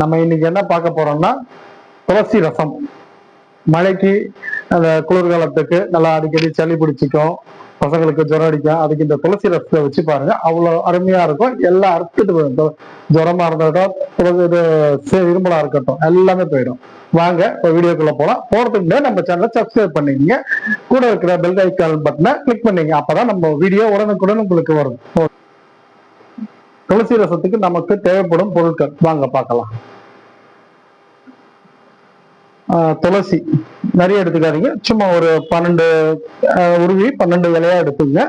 நம்ம இன்னைக்கு என்ன பார்க்க போறோம்னா துளசி ரசம். மழைக்கு அந்த குளிர்காலத்துக்கு நல்லா அடிக்கடி சளி பிடிச்சிக்கும் பசங்களுக்கு ஜுரம் அடிக்கும். அதுக்கு இந்த துளசி ரசத்தை வச்சு பாருங்க. அவ்வளோ அருமையா இருக்கும். எல்லாம் அறுத்துட்டு போயிடும். ஜுரமா இருந்தாலும் துளசி இது இருமலா இருக்கட்டும். எல்லாமே போயிடும். வாங்க இப்போ வீடியோக்குள்ள போகலாம் போறதுக்கு முன்னாடி நம்ம சேனலை சப்ஸ்கிரைப் பண்ணிக்கங்க. கூட இருக்கிற பெல் ஐக்கான் பட்டனை கிளிக் பண்ணீங்க அப்பதான் நம்ம வீடியோ உடனுக்குடன் உங்களுக்கு வரும். துளசி ரசத்துக்கு நமக்கு தேவைப்படும் பொருட்கள். வாங்க பார்க்கலாம். துளசி. நிறைய எடுத்துக்காதீங்க. சும்மா ஒரு பன்னெண்டு உருவி பன்னெண்டு இலையா எடுத்துங்க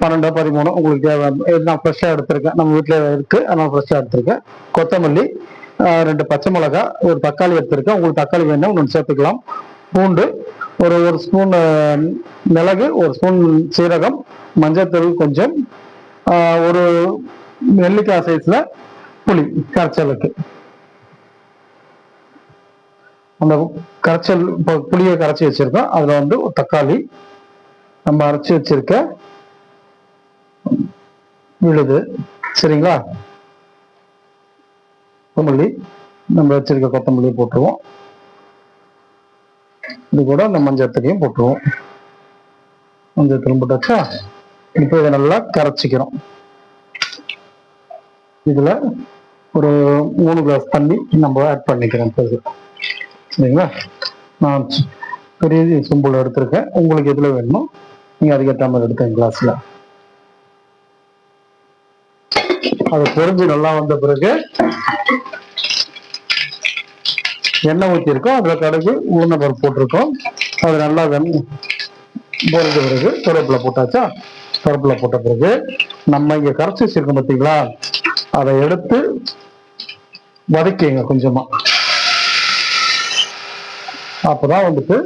பன்னெண்டு பதிமூணு உங்களுக்கு தேவை. நான் ஃப்ரெஷ்ஷாக எடுத்திருக்கேன். நம்ம வீட்டில் இருக்கு. அதனால் ஃப்ரெஷ்ஷாக எடுத்திருக்கேன். கொத்தமல்லி ரெண்டு பச்சை மிளகா ஒரு தக்காளி எடுத்திருக்கேன். உங்களுக்கு தக்காளி வேணும் ஒன்று சேர்த்துக்கலாம். பூண்டு ஒரு ஒரு ஸ்பூன் மிளகு ஒரு ஸ்பூன் சீரகம் மஞ்சள் தூள் கொஞ்சம் ஆஹ் ஒரு நெல்லிக்காய் சைஸ்ல புளி கரைச்சலுக்கு. அந்த கரைச்சல் இப்போ புளியை கரைச்சி வச்சிருக்கோம். அதுல வந்து தக்காளி நம்ம அரைச்சி வச்சிருக்க விழுது. சரிங்களா? கொத்தமல்லி நம்ம வச்சிருக்க கொத்தமல்லி போட்டுருவோம். இது கூட அந்த மஞ்சத்துக்கையும் போட்டுருவோம். மஞ்சத்தூள் போட்டாச்சா? இப்போ இதை நல்லா கரைச்சிக்கிறோம். இதுல ஒரு மூணு கிளாஸ் தண்ணி நம்ம ஆட் பண்ணிக்கிறோம் இப்போ சரிங்களா? நான் பெரிய சொம்புல எடுத்திருக்கேன். உங்களுக்கு எதுல வேணுமோ நீங்க அதுக்கேற்ற மாதிரி எடுத்தேன் கிளாஸ்ல அது பொறிஞ்சு நல்லா வந்த பிறகு எண்ணெய் ஊற்றிருக்கோம் அதில் கடுகு உளுந்த பருப்பு போட்டிருக்கோம். அது நல்லா வெந் பொறிஞ்ச பிறகு கருவேப்பிலை போட்டாச்சா? கருவேப்பிலை போட்ட பிறகு நம்ம இங்க கரைச்சி வச்சிருக்கோம் பார்த்தீங்களா அதை எடுத்து வதக்கிங்க கொஞ்சமா. அப்பதான் வந்துட்டு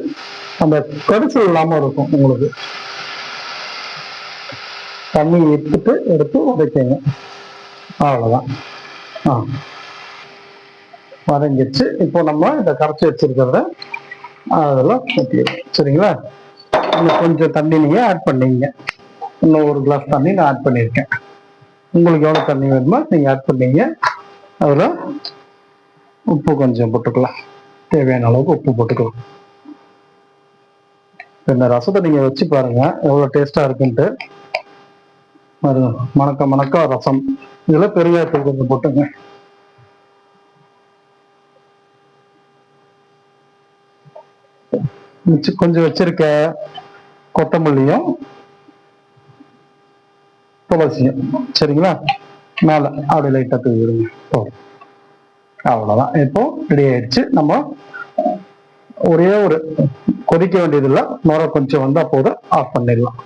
அந்த கரிசல் இல்லாம இருக்கும் உங்களுக்கு. தண்ணி எடுத்துட்டு எடுத்து வதக்கிங்க. அவ்வளவுதான். ஆ. வதங்கிச்சு இப்போ நம்ம இதை கரைச்சி வச்சிருக்கிறத அதெல்லாம் ஊற்றிடும் சரிங்களா? இன்னும் கொஞ்சம் தண்ணி நீங்க ஆட் பண்ணீங்க. இன்னும் ஒரு கிளாஸ் தண்ணி நான் ஆட் பண்ணியிருக்கேன். உங்களுக்கு எவ்வளவு தண்ணி வேணுமோ நீங்க ஆட் பண்ணீங்க. அதுல உப்பு கொஞ்சம் போட்டுக்கலாம். தேவையான அளவுக்கு உப்பு போட்டுக்கலாம். இந்த ரசத்தை நீங்க வச்சு பாருங்க. எவ்வளவு டேஸ்டா இருக்குன்ட்டு. பாருங்க மணக்க மணக்க ரசம். பெரிய பெரியாத்தூள் கொஞ்சம் போட்டுங்க. கொஞ்சம் வச்சிருக்க கொத்தமல்லியும் துளசியும் சரிங்களா? மேல அப்படி லைட்டா தூவி விடுங்க. போதும். அவ்வளவுதான். இப்போ ரெடி ஆயிடுச்சு. நம்ம ஒரே ஒரு கொதிக்க வேண்டியது இல்லை நுர கொஞ்சம் வந்தா போதும். ஆஃப் பண்ணிடலாம்.